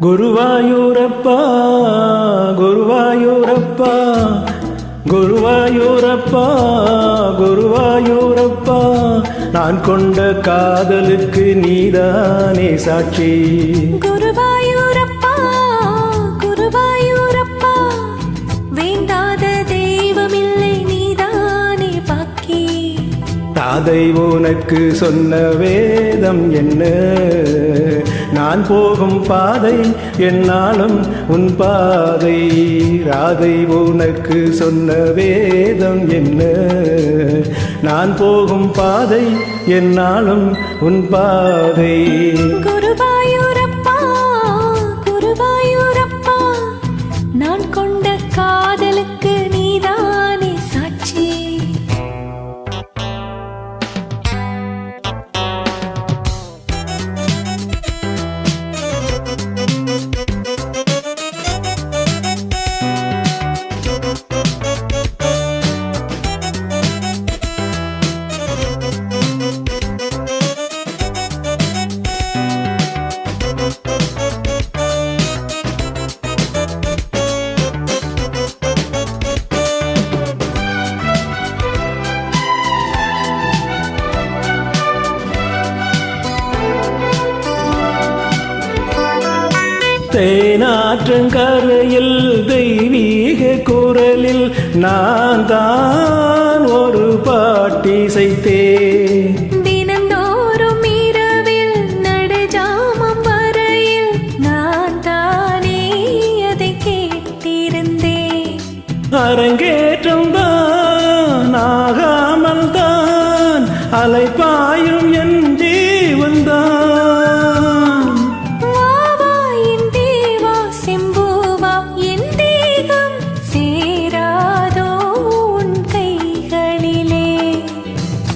குருவாயூரப்பா குருவாயூரப்பா குருவாயூரப்பா குருவாயூரப்பா நான் கொண்ட காதலுக்கு நீதானே சாட்சி. குருவா அதை உனக்கு சொன்ன வேதம் என்ன? நான் போகும் பாதை என்னாலும் உன் பாதை. ராதை உனக்கு சொன்ன வேதம் என்ன? நான் போகும் பாதை என்னாலும் உன் பாதை. குருவாயூரப்பா தேனாற்றங்கரையில் தெய்வீக குரலில் நான் தான் ஒரு பாட்டி செய்தேன் தினந்தோறும் இரவில் நடுஜாமம் வரையில் நான் தானே அதை கேட்டிருந்தேன். அரங்கேற்றம் தான் ஆகாமல் தான் அலைப்பாயும்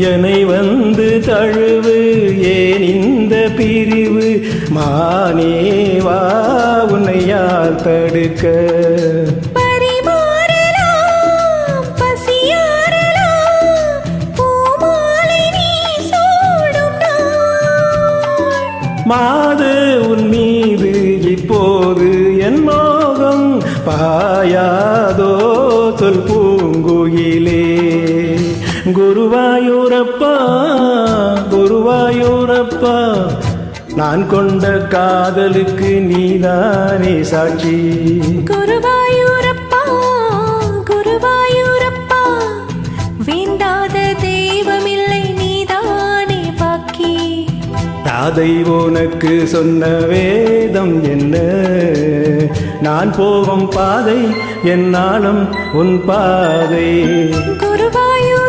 என்னை வந்து தழுவு ஏன் இந்த பிரிவு? மானேவா உன்னை யார் தடுக்க? மாது உன் மீது இப்போது என் மோகம் பாயாதோ சொல் குருவாயூரப்பா குருவாயூரப்பா நான் கொண்ட காதலுக்கு நீதானே சாட்சி குருவாயூரப்பா குருவாயூரப்பா வேண்டாத தெய்வமில்லை நீதானே பாக்கி தாதை உனக்கு சொன்ன வேதம் என்ன நான் போகும் பாதை என்னாலும் உன் பாதை குருவாயூரப்பா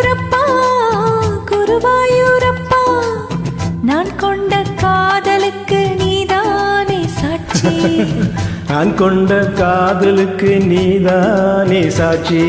நான் கொண்ட காதலுக்கு நீதானே சாட்சி?